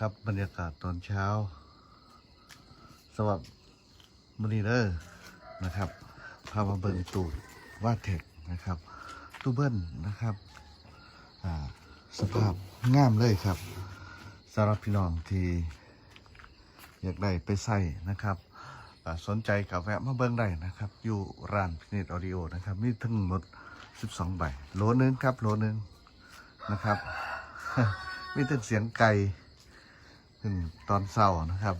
ครับบรรยากาศตอนเช้าสวัสดีมอนีเดอร์นะครับพามาเบิ่งตูดวาดเทคนะครับตู้เบิ้ลนะครับสภาพงามเลยครับสำหรับพี่น้องที่อยากได้ไปใส่นะครับสนใจกับแวะมาเบิ่งได้นะครับ อยู่ร้านพินิจออดิโอนะครับมีทั้งหมด 12 ใบโหลนึงครับโหลนึงนะครับ มีแต่เสียงไก่ ขึ้นตอนเศร้านะครับ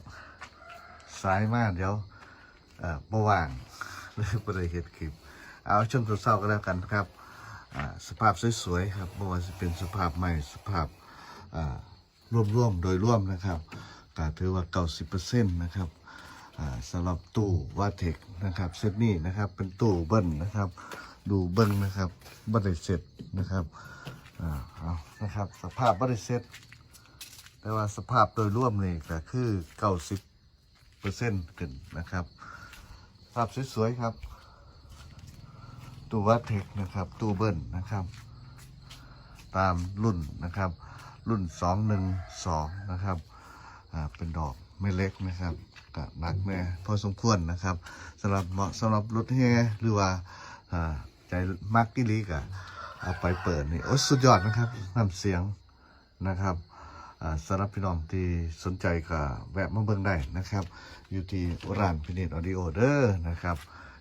สายมากเดี๋ยวเอ่อบ่ว่างเลยบ่ได้เห็ดคลิป เอาช่วงเศร้าๆก็แล้วกันครับอ่าสภาพสวยๆครับบ่ว่าจะเป็นสภาพใหม่สภาพอ่ารวมๆโดยรวมนะครับก็ถือว่า 90%นะครับอ่าสำหรับตู้วาเทคนะครับเซตนี้นะครับเป็นตู้เบิ้ลนะครับ ดูเบิ้งนะครับบัได้เสร็จนะครับอ่าเอานะครับสภาพบัได้เสร็จ แต่ว่าสภาพโดยรวมนี่ก็คือเก้าสิบเปอร์เซ็นต์ขึ้นนะครับภาพสวยๆครับตู้วัดเทคนะครับตู้เบิ้ลนะครับ ตามรุ่นนะครับ รุ่นสองหนึ่งสองนะครับอ่าเป็นดอกไม่เล็กนะครับก็หนักแน่พอสมควรนะครับสำหรับเหมาะสำหรับรถแห่หรือว่าอ่าใจมักกิลิกอะเอาไปเปิดนี่โอ้สุดยอดนะครับน้ำเสียงนะครับ สำหรับพี่น้องที่สนใจก็แวะมาเบิ่งได้นะครับ อยู่ที่ร้านพินิจออดิโอเดอร์นะครับ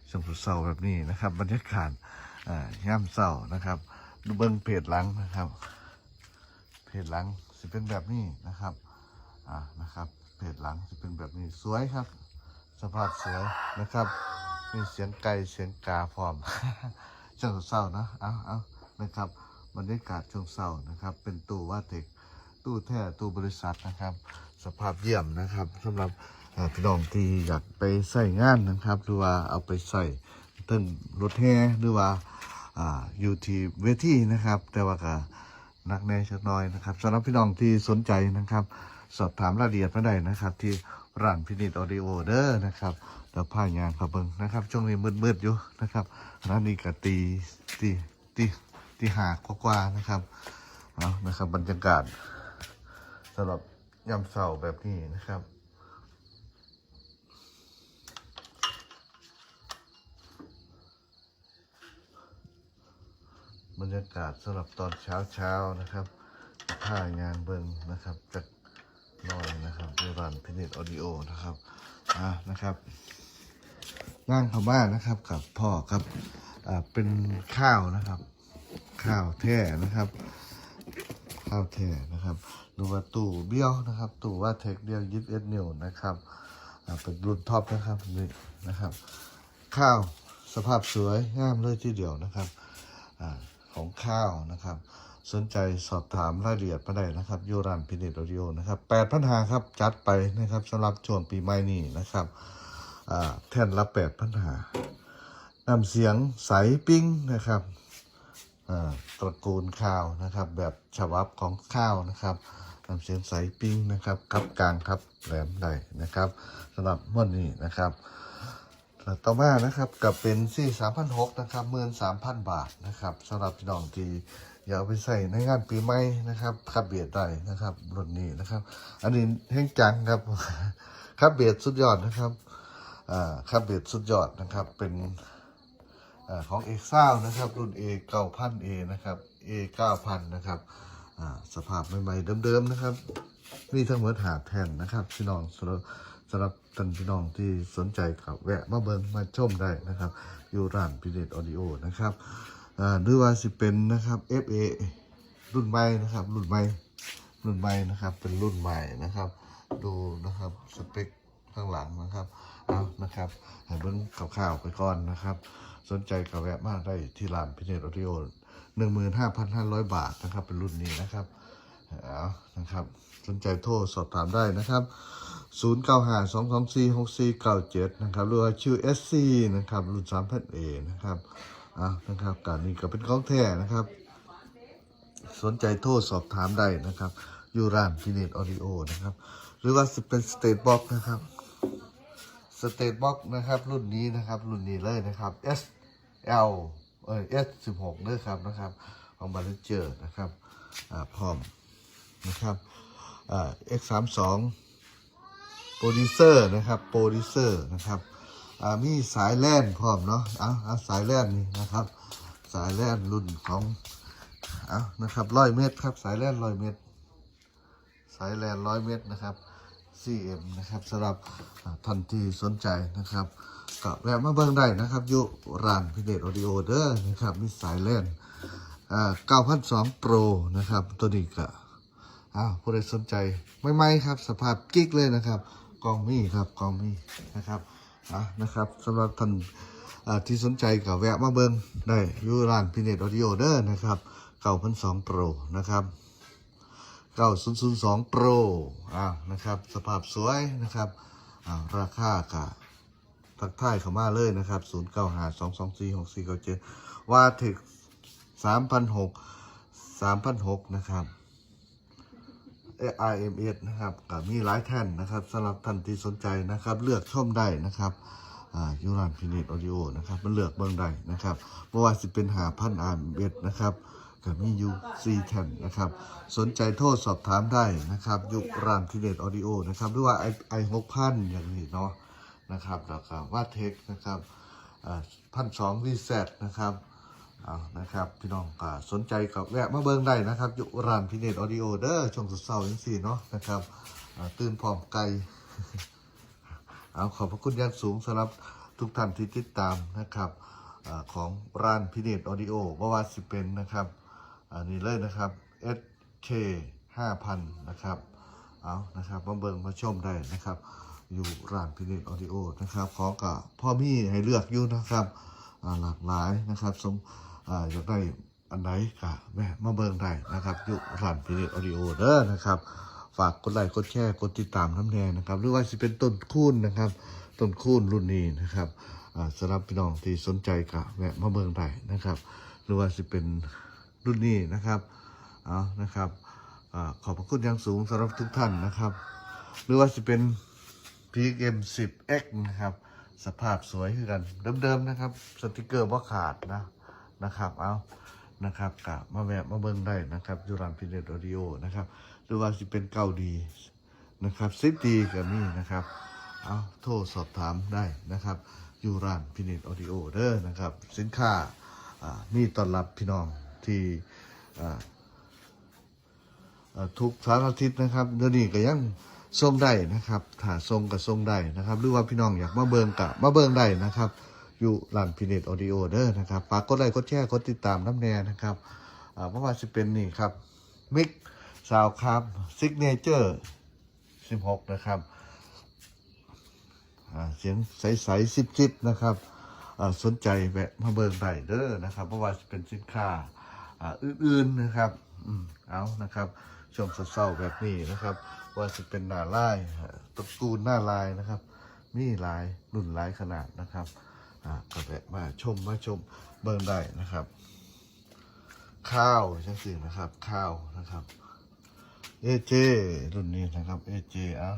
ช่วงเสาร์แบบนี้นะครับ บรรยากาศย่ำเสาร์นะครับ ดูเบิ่งเพจหลังนะครับ เพจหลังจะเป็นแบบนี้นะครับอ่านะครับ เพจหลังจะเป็นแบบนี้สวยครับ สภาพสวยนะครับ มีเสียงไก่เสียงกาพร้อมช่วงเศร้านะเอาเอานะครับบรรยากาศช่วงเศร้านะครับ เป็นตู้ว่าเทค ตู้แท้ตู้บริษัทนะครับ สภาพเยี่ยมนะครับสำหรับพี่น้องที่อยากไปใส่งานนะครับ หรือว่าเอาไปใส่ตึ้งรถแห่หรือว่าอยู่ที่เวทีนะครับ แต่ว่าก็นักแน่ชักน้อยนะครับสำหรับพี่น้องที่สนใจนะครับ สอบถามรายละเอียดมาได้นะครับ ที่ร้านพินิจออดิโอเดอร์นะครับแล้วผ้ายางขับเบิงนะครับ ช่วงนี้มืดๆอยู่นะครับร้านนี้ก็ตีตีตีตีหากกว่าๆนะครับเอานะครับบรรยากาศ สำหรับยำเสาแบบนี้นะครับ บรรยากาศสำหรับตอนเช้าเช้าๆนะครับท่างานเบิงนะครับจากนอยนะครับที่ร้านพินิจออดิโอนะครับอ่านะครับนั่งข้ามานะครับกับพ่อครับอ่าเป็นข้าวนะครับ ข้าวแท้นะครับ ข้าวแท้นะครับ หรือว่าตู้เบี้ยวนะครับ ตู้ว่าเทคเดียวยิบเอสนิวนะครับเป็นรุ่นท็อปนะครับนี่นะครับ ข้าวสภาพสวยงามเลยทีเดียวนะครับอของข้าวนะครับ สนใจสอบถามรายละเอียดมาได้นะครับยูรันพินิจออดิโอนะครับแปดพันหาครับจัดไปนะครับสำหรับช่วงปีใหม่นี้นะครับแท่นละแปดพันหานำเสียงใสปิ้งนะครับ ตระกูลข้าวนะครับ แบบฉบับของข้าวนะครับนำเสียงใสปิ้งนะครับครับกลางครับแหลมใดนะครับสำหรับม้วนนี้นะครับต่อมานะครับกับเป็นซี่สามพันหกนะครับเมื่นสามพันบาทนะครับสำหรับพี่น้องที่อยากไปใส่ในงานปีใหม่นะครับคับเบียดได้นะครับรุ่นนี้นะครับ อันนี้แห้งจังครับคับเบียดสุดยอดนะครับอ่าคับเบียดสุดยอดนะครับเป็น ของเอกซานะครับ รุ่น A 9000 A นะครับ A 9000นะครับสภาพใหม่ๆเดิมๆนะครับมีทั้งหมดหาแผ่นนะครับพี่น้องสำหรับสำหรับท่านพี่น้องที่สนใจครับแวะมาเบิ่งมาชมได้นะครับ อยู่ร้านพิเดตออดิโอนะครับหรือว่าสิเป็นนะครับ FA รุ่นใหม่นะครับ รุ่นใหม่รุ่นใหม่นะครับเป็นรุ่นใหม่นะครับ ดูนะครับสเปค ข้างหลังนะครับเอานะครับให้เบิ่งคร่าวๆไปก่อนนะครับ สนใจก็แวะมาได้ที่ร้านพิเนตออดิโอหนึ่งหมื่นห้าพันห้าร้อยบาทนะครับ เป็นรุ่นนี้นะครับเอานะครับสนใจโทรสอบถามได้นะครับศูนย์เก้าห้าสองสองสี่หกสี่เก้าเจ็ดนะครับหรือว่าชื่อ SC นะครับ รุ่นสามพันเอนะครับอ่านะครับการนี้ก็เป็นของแท้นะครับ สนใจโทรสอบถามได้นะครับ อยู่ร้านพิเนตออดิโอนะครับ หรือว่าจะเป็นสเตทบ็อกนะครับ สเตทบ็อกนะครับ รุ่นนี้นะครับ รุ่นนี้เลยนะครับ S L เอ้ย S 1 6เด้อครับนะครับ ของบาร์เจอร์นะครับอ่าพร้อมนะครับอ่า X32 โปรดิวเซอร์นะครับโปรดิวเซอร์นะครับอ่ามีสายแล่นพร้อมเนาะเอาเอาสายแล่นนี่นะครับ สายแล่นรุ่นของเอานะครับร้อยเมตรครับสายแล่นร้อยเมตร สายแลนร้อยเมตรนะครับ CM นะครับสำหรับท่านที่สนใจนะครับก็แวะมาเบิ่งได้นะครับ อยู่ร้านพิเดตออดิโอเดอร์นะครับมีสายแลนอ่า9,002 Pro นะครับ ตัวนี้ก็อ้าวผู้ใดสนใจไม่ไม่ๆครับ สภาพกิ๊กเลยนะครับกองมีครับกองมีนะครับอะนะครับสำหรับท่านอ่าที่สนใจก็แวะมาเบิ่งได้อยู่ร้านพิเดตออดิโอเดอร์นะครับ9,002 Pro นะครับ 9002 Pro อ่านะครับ สภาพสวยนะครับอ่าราคากะทักทายเข้ามาเลยนะครับ 0952246497ว่าถึง3,600 3,600นะครับ IMS นะครับก็มีหลายแท่นนะครับสำหรับท่านที่สนใจนะครับ เลือกชมได้นะครับอ่ายูรานพินิตออดิโอนะครับ มันเลือกเบิ่งได้นะครับเพราะว่าสิเป็นหาพันอ่านเบ็ดนะครับ ก็มีอยู่ 4 แท่นนะครับ สนใจโทษสอบถามได้นะครับ ยุครานพินิตออดิโอนะครับหรือว่าไอไอหกพันอย่างนี้เนาะนะครับแล้วก็ว่าเทคนะครับพันสองรีเซ็ตนะครับเอานะครับ พี่น้องก็สนใจกับแวะมาเบิ่งได้นะครับอยู่ร้านพิเนตออดิโอเด้อช่วงเช้าๆจังซี่เนาะนะครับอ่าตื่นพร้อมไกลเอาขอบพระคุณอย่างสูงสำหรับทุกท่านที่ติดตามนะครับอาของร้านพิเนตออดิโอว่าว่าสิเป็นนะครับ อันนี้เลยนะครับ SK 5,000 นะครับ เอานะครับมาเบิ่งมาชมได้นะครับ อยู่ร้านพิเนตออดิโอนะครับ ของกับพ่อมี่ให้เลือกอยู่นะครับหลากหลายนะครับสมอยากได้อันไหนก็แม่มาเบิ่งได้นะครับ อยู่ร้านพิเรตออดิโอเด้อนะครับ ฝากกดไลค์กดแชร์กดติดตามน้ำแดงนะครับ หรือว่าสิเป็นต้นคูนนะครับ ต้นคูนรุ่นนี้นะครับสำหรับพี่น้องที่สนใจก็แวะมาเบิ่งได้นะครับ หรือว่าสิเป็น รุ่นนี้นะครับเอานะครับอขอบพระคุณอย่างสูงสำหรับทุกท่านนะครับ หรือว่าสิเป็น PM 10 X นะครับ สภาพสวยคือกัน เดิมๆนะครับ สติกเกอร์ว่าขาดนะนะครับ เอานะครับกะมาแวะมาเบิ่งได้นะครับยูรันพิเนตออดิโอนะครับ หรือว่าสิเป็นเกาดีนะครับซิตีก็มีนะครับเอาโทรสอบถามได้นะครับยูรานพิเนตออดิโอเด้อนะครับ สินค้าอ่ต้อนรับพี่น้อง ที่ทุกสารอาทิตย์นะครับเดี๋ยวนี้ก็ยังส่งได้นะครับถ้าส่งก็ส่งได้นะครับ หรือว่าพี่น้องอยากมาเบิงกับมาเบิงได้นะครับ อยู่ร้านพิเนตออดิโอเด้อนะครับฝากกดไลค์กดแชร์กดติดตามน้ำแน่นะครับเพราะว่าจะเป็นนี่ครับมิกซาวครับซิกเนเจอร์16นะครับเสียงใสๆซิบๆนะครับสนใจแวะมาเบิงได้เด้อนะครับเพราะว่าจะเป็นสินค้า อื่นๆนะครับ อืมเอานะครับช่วงเศร้าๆแบบนี้นะครับ ว่าจะเป็นหน้าลายตระกูลหน้าลายนะครับ มีหลายรุ่นหลายขนาดนะครับอ่าก็แบบมาชมมาชมเบิ่งได้นะครับ ข้าวจังสินะครับ ข้าวนะครับเอเจรุ่นนี้นะครับเอเจอะ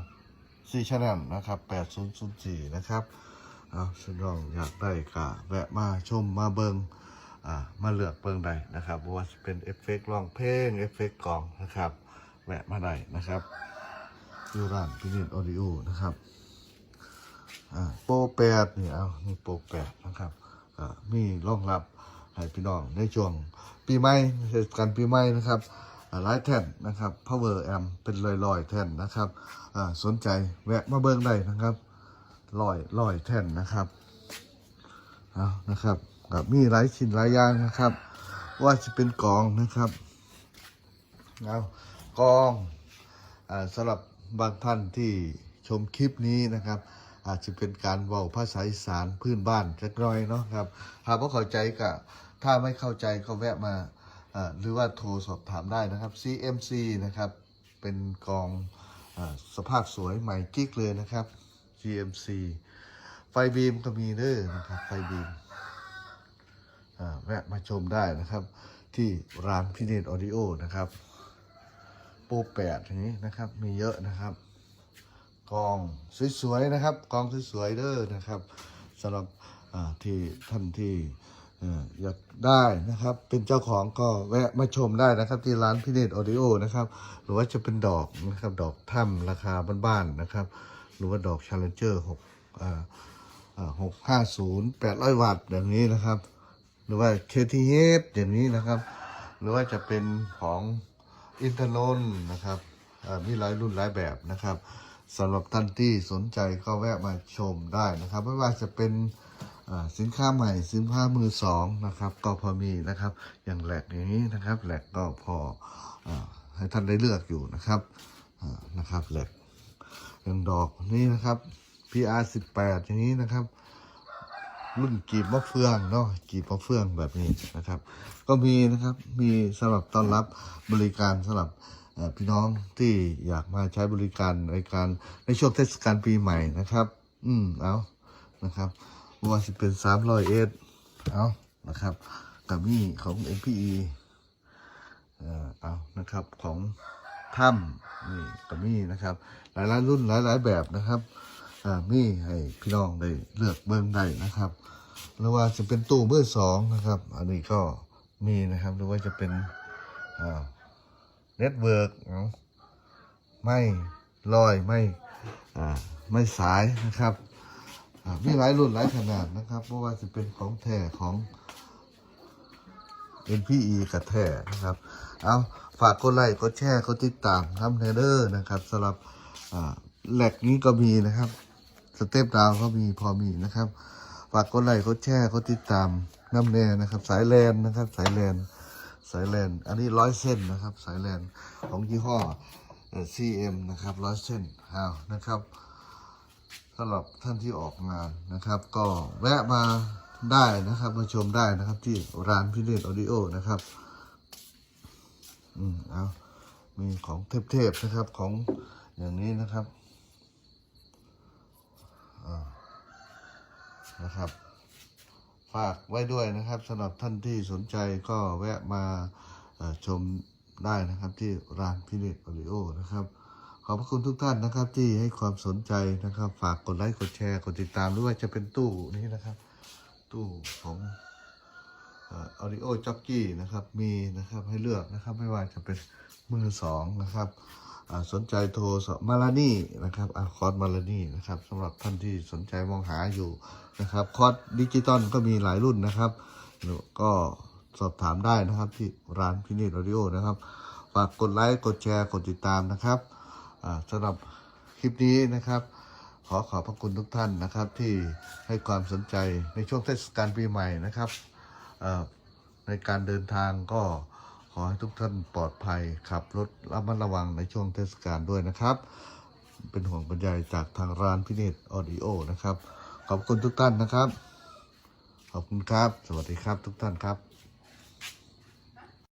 ซีชแนลนะครับ8004นนย์ย์สี่นะครับเอาฉันลองอยากได้กะแวะมาชมมาเบิงอ่า มาเลือกเบิงได้นะครับว่าจะเป็นเอฟเฟกต์ร้องเพลงเอฟเฟกต์กลองนะครับ แวะมาได้นะครับอยู่ร้านพินิจออดิโอนะครับโปรแปดนี่เอานี่โปรแปดนะครับอ่ามีรองรับให้พี่น้องในช่วงปีใหม่เทศกาลปีใหม่นะครับหลายแท่นนะครับ power amp เป็นลอยๆ แท่นนะครับอ่าสนใจแวะมาเบิงได้นะครับลอยลอยแท่นนะครับเอานะครับ กับมีหลายชิ้นหลายอย่างนะครับ ว่าจะเป็นกองนะครับเอากองอสำหรับบางท่านที่ชมคลิปนี้นะครับ อาจจะเป็นการเว้าภาษาอีสานพื้นบ้านจักหน่อยเนาะครับหากว่าเข้าใจก็ถ้าไม่เข้าใจก็แวะมาหรือว่าโทรสอบถามได้นะครับ CMC นะครับ เป็นกองอสภาพสวยใหม่กิ๊กเลยนะครับ GMC ไฟบีมก็มีเด้อนะครับ ไฟบีม แวะมาชมได้นะครับ ที่ร้านพิเนตออดิโอนะครับ โปรแปดอย่างนี้นะครับ มีเยอะนะครับ กองสวยๆนะครับ กองสวยๆเด้อนะครับสำหรับที่ท่านที่อออยากได้นะครับเป็นเจ้าของก็แวะมาชมได้นะครับ ที่ร้านพิเนตออดิโอนะครับ หรือว่าจะเป็นดอกนะครับ ดอกถ้ำราคาบ้านๆนะครับ หรือว่าดอกชาเลนเจอร์หกหกห้าศูนย์แปดร้อยวัตต์อย่างนี้นะครับ หรือว่า KTH อย่างนี้นะครับ หรือว่าจะเป็นของอินเตอร์นนนะครับมีหลายรุ่นหลายแบบนะครับสำหรับท่านที่สนใจก็แวะมาชมได้นะครับ ไม่ว่าจะเป็นสินค้าใหม่สินค้ามือสองนะครับ ก็พอมีนะครับ อย่างแหลกอย่างนี้นะครับแหลกก็พออให้ท่านได้เลือกอยู่นะครับนะครับแหลกอย่างดอกนี้นะครับ PR 18 อย่างนี้นะครับ รุ่นกีบมะเฟืองเนาะกีบมะเฟืองแบบนี้นะครับ ก็มีนะครับมีสำหรับต้อนรับบริการสำหรับพี่น้องที่อยากมาใช้บริการในการในช่วงเทศกาลปีใหม่นะครับ อืมเอานะครับว่าจะเป็นสามร้อยเอเอานะครับกับมีของ MPE เอ่อเอานะครับของถ้ำนี่กับมีนะครับ หลายๆรุ่นหลายๆแบบนะครับ มีให้พี่น้องได้เลือกเบิ่งได้นะครับหรือว่าจะเป็นตู้มือร์สองนะครับ อันนี้ก็มีนะครับ หรือว่าจะเป็นเน็ตเวิร์กไม่ลอยไม่อ่าไม่สายนะครับอ่ามีหลายรุ่นหลายขนาดนะครับเพราะว่าจะเป็นของแท้ของ NPE กับแท้นะครับ เอาฝากกดไลค์กดแชร์กดติดตามทำเทเดอร์นะครับสำหรับอ่าแหลกนี้ก็มีนะครับ สเต็ปดาวก็มีพอมีนะครับฝากกดไลค์กดแชร์กดติดตามน้ำแน่นะครับ สายแลนนะครับ สายแลนสายแลนอันนี้ร้อยเส้นนะครับ สายแลนของยี่ห้อเอ่อ CM นะครับร้อยเส้นอ้าวนะครับสำหรับท่านที่ออกงานนะครับ ก็แวะมาได้นะครับ มาชมได้นะครับ ที่ร้านพิเรนออดิโอนะครับ อืมเอามีของเทพๆนะครับของอย่างนี้นะครับ นะครับ ฝากไว้ด้วยนะครับสำหรับท่านที่สนใจก็แวะมาชมได้นะครับที่ร้านพิเรตโอริโอนะครับ ขอบพระคุณทุกท่านนะครับที่ให้ความสนใจนะครับ ฝากกดไลค์กดแชร์กดติดตามด้วยจะเป็นตู้นี้นะครับ ตู้ของออริโอจ็อกกี้นะครับมีนะครับให้เลือกนะครับไม่ว่าจะเป็นมือสองนะครับ สนใจโทรมาลานี่นะครับอคอร์สมาลานี่นะครับสำหรับท่านที่สนใจมองหาอยู่นะครับคอร์สดิจิตอลก็มีหลายรุ่นนะครับ ก็สอบถามได้นะครับที่ร้านพินิจออดิโอนะครับฝากกดไลค์กดแชร์กดติดตามนะครับสำหรับคลิปนี้นะครับ ขอขอบพระคุณทุกท่านนะครับ ที่ให้ความสนใจในช่วงเทศกาลปีใหม่นะครับในการเดินทางก็ ขอให้ทุกท่านปลอดภัยขับรถระมัดระวังในช่วงเทศกาลด้วยนะครับ เป็นห่วงบรรยายจากทางร้านพิเนตออดิโอนะครับ ขอบคุณทุกท่านนะครับ ขอบคุณครับ สวัสดีครับทุกท่านครับ